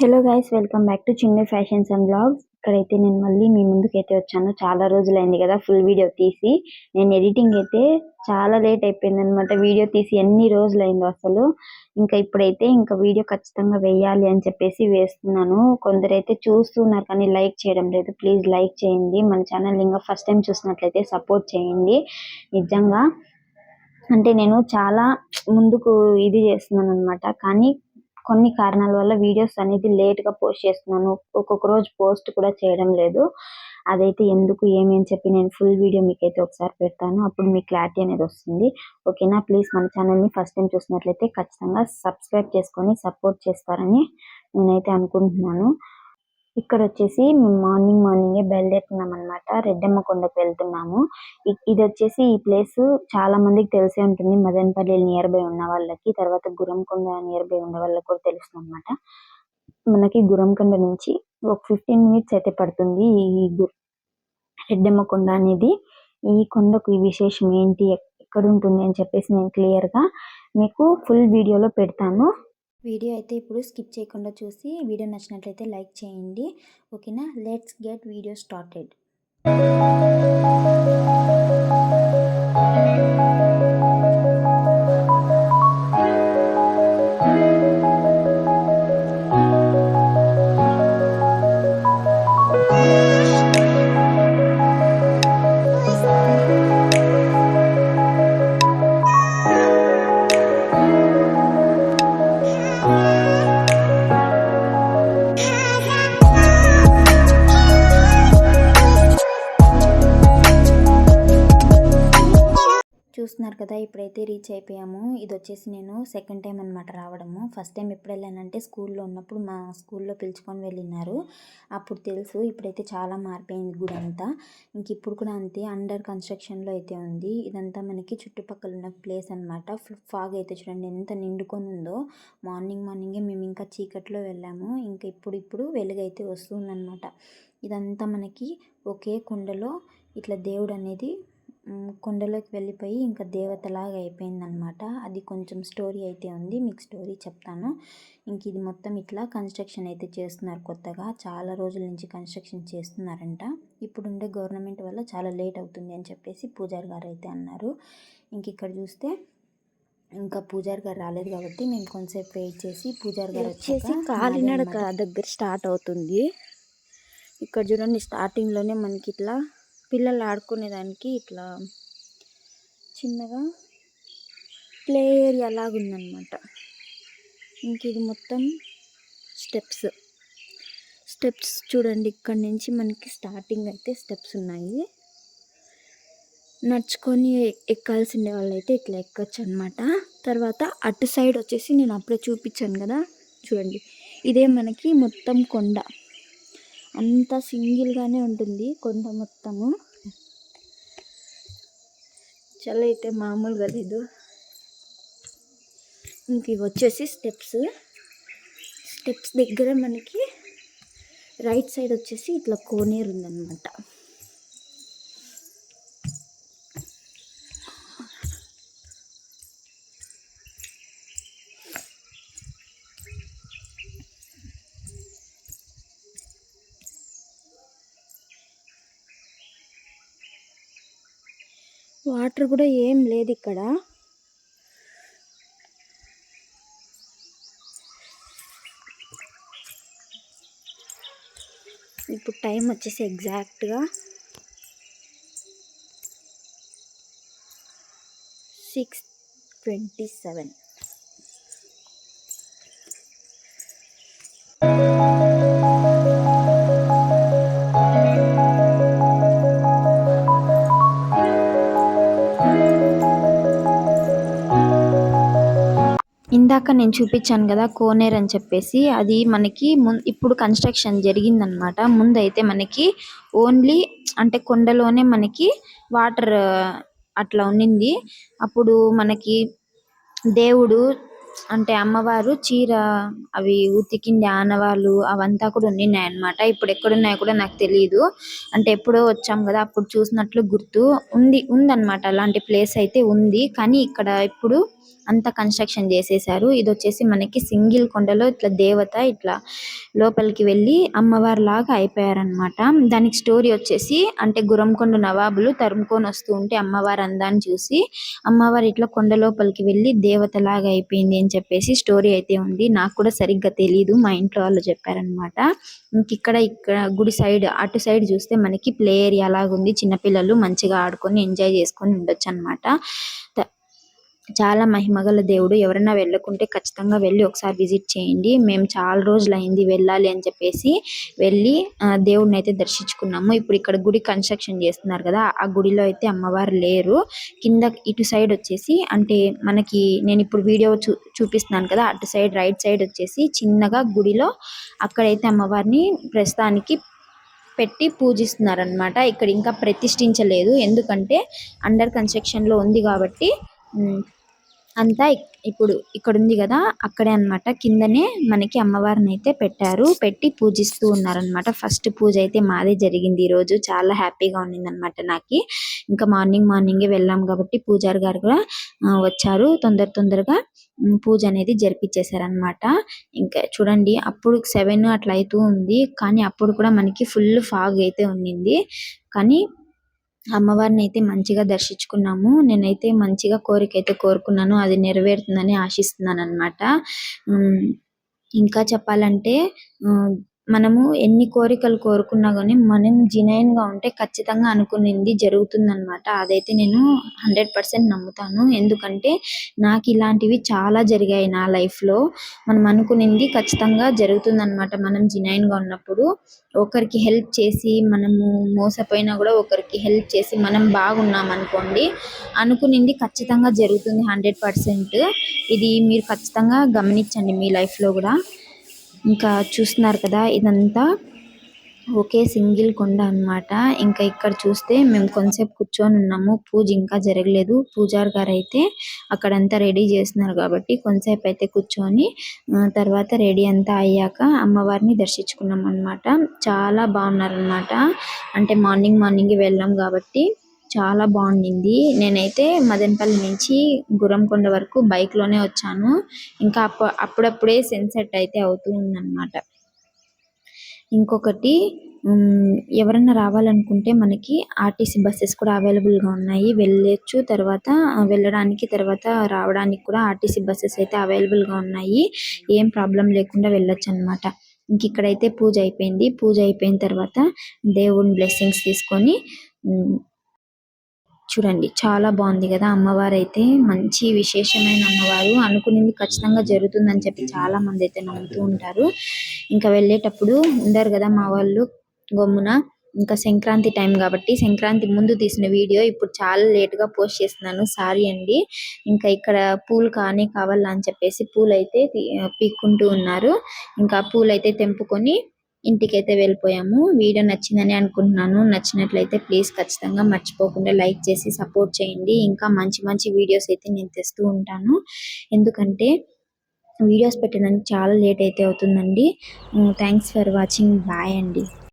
Hello guys welcome back to Chinna fashions and blogs ఇక్కడైతే నేను మళ్ళీ మీ ముందుకైతే వచ్చాను. చాలా రోజులైంది కదా ఫుల్ వీడియో తీసి. నేను ఎడిటింగ్ అయితే చాలా లేట్ అయిపోయింది అనమాట వీడియో తీసి ఎన్ని రోజులైందో అసలు. ఇంకా ఇప్పుడైతే ఇంకా వీడియో ఖచ్చితంగా వేయాలి అని చెప్పేసి వేస్తున్నాను. కొందరైతే చూస్తున్నారు కానీ లైక్ చేయడం లేదు. ప్లీజ్ లైక్ చేయండి. మన ఛానల్ ఇంకా ఫస్ట్ టైం చూసినట్లయితే సపోర్ట్ చేయండి. నిజంగా. అంటే నేను చాలా ముందుకు ఇది చేస్తున్నాను అనమాట కానీ కొన్ని కారణాల వల్ల వీడియోస్ అనేది లేట్గా పోస్ట్ చేస్తున్నాను. ఒక్కొక్క రోజు పోస్ట్ కూడా చేయడం లేదు. అదైతే ఎందుకు ఏమి అని చెప్పి నేను ఫుల్ వీడియో మీకైతే ఒకసారి పెడతాను. అప్పుడు మీకు క్లారిటీ అనేది వస్తుంది. ఓకేనా ప్లీజ్ మన ఛానల్ని ఫస్ట్ టైం చూసినట్లయితే ఖచ్చితంగా సబ్స్క్రైబ్ చేసుకొని సపోర్ట్ చేస్తారని నేనైతే అనుకుంటున్నాను. ఇక్కడ వచ్చేసి మేము మార్నింగ్ మార్నింగే బయలుదేరుతున్నాం అనమాట రెడ్డమ్మ కొండకు వెళ్తున్నాము. ఇది వచ్చేసి ఈ ప్లేస్ చాలా మందికి తెలిసే ఉంటుంది. మదనపల్లి నియర్ బై ఉన్న వాళ్ళకి తర్వాత గురంకొండ నియర్ బై ఉన్న వాళ్ళకి కూడా తెలుస్తుంది అనమాట మనకి గురంకొండ నుంచి ఒక ఫిఫ్టీన్ మినిట్స్ అయితే పడుతుంది ఈ రెడ్డమ్మ కొండ అనేది. ఈ కొండకు ఈ విశేషం ఏంటి ఎక్- ఎక్కడ ఉంటుంది అని చెప్పేసి నేను క్లియర్గా మీకు ఫుల్ వీడియోలో పెడతాను. వీడియో అయితే ఇప్పుడు స్కిప్ చేయకుండా చూసి వీడియో నచ్చినట్లయితే లైక్ చేయండి. ఓకేనా? Let's get video started. ఇప్పుడైతే రీచ్ అయిపోయాము. ఇది వచ్చేసి నేను సెకండ్ టైం అనమాట రావడము. ఫస్ట్ టైం ఎప్పుడు వెళ్ళానంటే స్కూల్లో ఉన్నప్పుడు మా స్కూల్లో పిలుచుకొని వెళ్ళినారు. అప్పుడు తెలుసు ఇప్పుడైతే చాలా మారిపోయింది గుడి అంతా. ఇంక ఇప్పుడు కూడా అంతే అండర్ కన్స్ట్రక్షన్లో అయితే ఉంది. ఇదంతా మనకి చుట్టుపక్కల ఉన్న ప్లేస్ అనమాట ఫాగ్ అయితే చూడండి ఎంత నిండుకొని ఉందో మార్నింగ్ మార్నింగే మేము ఇంకా చీకట్లో వెళ్ళాము. ఇంకా ఇప్పుడు ఇప్పుడు వెలుగైతే వస్తుందన్నమాట. ఇదంతా మనకి ఒకే కుండలో ఇట్లా దేవుడు అనేది కొండలోకి వెళ్ళిపోయి ఇంకా దేవతలాగా అయిపోయిందనమాట అది కొంచెం స్టోరీ అయితే ఉంది మీకు స్టోరీ చెప్తాను. ఇంక ఇది మొత్తం ఇట్లా కన్స్ట్రక్షన్ అయితే చేస్తున్నారు కొత్తగా. చాలా రోజుల నుంచి కన్స్ట్రక్షన్ చేస్తున్నారంట. ఇప్పుడుండే గవర్నమెంట్ వల్ల చాలా లేట్ అవుతుంది అని చెప్పేసి పూజారి గారు అయితే అన్నారు. ఇంక ఇక్కడ చూస్తే ఇంకా పూజారి గారు రాలేదు కాబట్టి మేము కొంతసేపు వెయిట్ చేసి పూజారి గారు వచ్చేసి కాలినడక. దగ్గర స్టార్ట్ అవుతుంది. ఇక్కడ చూడండి స్టార్టింగ్లోనే మనకి ఇట్లా పిల్లలు ఆడుకునేదానికి ఇట్లా చిన్నగా ప్లే ఏరియా లాగా ఉందన్నమాట ఇంక ఇది మొత్తం స్టెప్స్. స్టెప్స్ చూడండి ఇక్కడ నుంచి మనకి స్టార్టింగ్ అయితే స్టెప్స్ ఉన్నాయి. నడుచుకొని ఎక్కాల్సిండే అయితే ఇట్లా ఎక్కచ్చు అనమాట తర్వాత అటు సైడ్ వచ్చేసి నేను అప్పుడే చూపించాను కదా చూడండి. ఇదే మనకి మొత్తం కొండ. అంతా సింగిల్గానే ఉంటుంది కొండ మొత్తము. చల్ల అయితే మామూలుగా లేదు. ఇంక ఇవి వచ్చేసి స్టెప్స్. స్టెప్స్ దగ్గర మనకి రైట్ సైడ్ వచ్చేసి ఇట్లా కోనేరు ఉందన్నమాట వాటర్ కూడా ఏం లేదు ఇక్కడ. ఇప్పుడు టైం వచ్చేసి ఎగ్జాక్ట్గా సిక్స్ ట్వంటీ సెవెన్. ఇందాక నేను చూపించాను కదా కోనేరు అని చెప్పేసి అది మనకి ముం- ఇప్పుడు కన్స్ట్రక్షన్ జరిగిందనమాట ముందైతే మనకి ఓన్లీ అంటే కొండలోనే మనకి వాటర్ అట్లా ఉండింది అప్పుడు మనకి దేవుడు అంటే అమ్మవారు చీర అవి ఉతికింది ఆనవాళ్ళు అవంతా కూడా ఉండినాయి అనమాట ఇప్పుడు ఎక్కడున్నాయో కూడా నాకు తెలియదు అంటే ఎప్పుడో వచ్చాం కదా అప్పుడు చూసినట్లు గుర్తు ఉంది ఉందన్నమాట. అలాంటి ప్లేస్ అయితే ఉంది. కానీ ఇక్కడ ఇప్పుడు అంతా కన్స్ట్రక్షన్ చేసేసారు ఇది వచ్చేసి మనకి సింగిల్ కొండలో ఇట్లా దేవత ఇట్లా లోపలికి వెళ్ళి అమ్మవారి లాగా అయిపోయారన్నమాట. దానికి స్టోరీ వచ్చేసి అంటే గురంకొండ నవాబులు తరుముకొని వస్తూ ఉంటే అమ్మవారి అందాన్ని చూసి అమ్మవారు ఇట్లా కొండ లోపలికి వెళ్ళి దేవత లాగా అయిపోయింది అని చెప్పేసి స్టోరీ అయితే ఉంది. నాకు కూడా సరిగ్గా తెలియదు మా ఇంట్లో వాళ్ళు చెప్పారనమాట ఇంక ఇక్కడ ఇక్కడ గుడి సైడ్ అటు సైడ్ చూస్తే మనకి ప్లే ఏరియా లాగా ఉంది చిన్నపిల్లలు మంచిగా ఆడుకొని ఎంజాయ్ చేసుకొని ఉండొచ్చు అనమాట చాలా మహిమగల దేవుడు. ఎవరైనా వెళ్ళకుంటే ఖచ్చితంగా వెళ్ళి ఒకసారి విజిట్ చేయండి. మేము చాలా రోజులు అయింది వెళ్ళాలి అని చెప్పేసి వెళ్ళి దేవుడిని అయితే దర్శించుకున్నాము. ఇప్పుడు ఇక్కడ గుడి కన్స్ట్రక్షన్ చేస్తున్నారు కదా ఆ గుడిలో అయితే అమ్మవారు లేరు. కింద ఇటు సైడ్ వచ్చేసి అంటే మనకి నేను ఇప్పుడు వీడియో చూ చూపిస్తున్నాను కదా అటు సైడ్ రైట్ సైడ్ వచ్చేసి చిన్నగా గుడిలో అక్కడైతే అమ్మవారిని ప్రస్తుతానికి పెట్టి పూజిస్తున్నారనమాట ఇక్కడ ఇంకా ప్రతిష్ఠించలేదు. ఎందుకంటే అండర్ కన్స్ట్రక్షన్లో ఉంది కాబట్టి అంతా ఇప్పుడు ఇక్కడ ఉంది కదా అక్కడే అన్నమాట. కిందనే మనకి అమ్మవారిని అయితే పెట్టారు. పెట్టి పూజిస్తూ ఉన్నారనమాట ఫస్ట్ పూజ అయితే మాదే జరిగింది ఈ రోజు చాలా హ్యాపీగా ఉండింది అనమాట నాకు. ఇంకా మార్నింగ్ మార్నింగే వెళ్ళాం కాబట్టి పూజారి గారు కూడా వచ్చారు. తొందర తొందరగా పూజ అనేది జరిపించేశారనమాట ఇంకా చూడండి అప్పుడు సెవెన్ అట్లా అవుతూ ఉంది. కానీ అప్పుడు కూడా మనకి ఫుల్ ఫాగ్ అయితే ఉండింది కానీ అమ్మవారిని అయితే మంచిగా దర్శించుకున్నాము. నేనైతే మంచిగా కోరిక అయితే కోరుకున్నాను. అది నెరవేరుతుందని ఆశిస్తున్నాను అనమాట ఇంకా చెప్పాలంటే మనము ఎన్ని కోరికలు కోరుకున్నా కానీ మనం జెన్యున్గా ఉంటే ఖచ్చితంగా అనుకునింది జరుగుతుంది అనమాట అదైతే నేను హండ్రెడ్ పర్సెంట్ నమ్ముతాను. ఎందుకంటే నాకు ఇలాంటివి చాలా జరిగాయి నా లైఫ్లో మనం అనుకునింది ఖచ్చితంగా జరుగుతుంది అనమాట మనం జెన్యున్గా ఉన్నప్పుడు. ఒకరికి హెల్ప్ చేసి మనము మోసపోయినా కూడా ఒకరికి హెల్ప్ చేసి మనం బాగున్నాం అనుకోండి అనుకునింది ఖచ్చితంగా జరుగుతుంది హండ్రెడ్ పర్సెంట్ ఇది మీరు ఖచ్చితంగా గమనించండి మీ లైఫ్లో కూడా. ఇంకా చూస్తున్నారు కదా ఇదంతా ఒకే సింగిల్ కొండ అన్నమాట. ఇంకా ఇక్కడ చూస్తే మేము కొంతసేపు కూర్చొని ఉన్నాము పూజ ఇంకా జరగలేదు. పూజారి గారు అయితే అక్కడంతా రెడీ చేస్తున్నారు కాబట్టి కొంతసేపు అయితే కూర్చొని తర్వాత రెడీ అంతా అయ్యాక అమ్మవారిని దర్శించుకున్నాం అన్నమాట చాలా బాగున్నారన్నమాట. అంటే మార్నింగ్ మార్నింగ్ వెళ్ళాం కాబట్టి చాలా బాగుండింది. నేనైతే మదనపల్లి నుంచి గురంకొండ వరకు బైక్లోనే వచ్చాను. ఇంకా అప్ప అప్పుడప్పుడే సన్సెట్ అయితే అవుతూ ఉందన్నమాట. ఇంకొకటి ఎవరైనా రావాలనుకుంటే మనకి ఆర్టీసీ బస్సెస్ కూడా అవైలబుల్గా ఉన్నాయి. వెళ్ళొచ్చు. తర్వాత వెళ్ళడానికి తర్వాత రావడానికి కూడా ఆర్టీసీ బస్సెస్ అయితే అవైలబుల్గా ఉన్నాయి. ఏం ప్రాబ్లం లేకుండా వెళ్ళొచ్చు అనమాట ఇంక ఇక్కడైతే పూజ అయిపోయింది. పూజ అయిపోయిన తర్వాత దేవుని బ్లెస్సింగ్స్ తీసుకొని చూడండి చాలా బాగుంది కదా అమ్మవారు అయితే మంచి విశేషమైన అమ్మవారు. అనుకునేది ఖచ్చితంగా జరుగుతుందని చెప్పి చాలా మంది అయితే నమ్ముతూ ఉంటారు. ఇంకా వెళ్ళేటప్పుడు ఉండరు కదా మా వాళ్ళు గమ్మున. ఇంకా సంక్రాంతి టైం కాబట్టి సంక్రాంతి ముందు తీసిన వీడియో ఇప్పుడు చాలా లేట్గా పోస్ట్ చేస్తున్నాను. సారీ అండి. ఇంకా ఇక్కడ పూలు కానీ కావాలా అని చెప్పేసి పూలు అయితే తీ- పీక్కుంటూ ఉన్నారు. ఇంకా పూలు అయితే తెంపుకొని ఇంటికైతే వెళ్ళిపోయాము. వీడియో నచ్చిందని అనుకుంటున్నాను. నచ్చినట్లయితే ప్లీజ్ ఖచ్చితంగా మర్చిపోకుండా లైక్ చేసి సపోర్ట్ చేయండి. ఇంకా మంచి మంచి వీడియోస్ అయితే నేను తెస్తూ ఉంటాను. ఎందుకంటే వీడియోస్ పెట్టడానికి చాలా లేట్ అయితే అవుతుందండి. థ్యాంక్స్ ఫర్ వాచింగ్ బాయ్ అండి.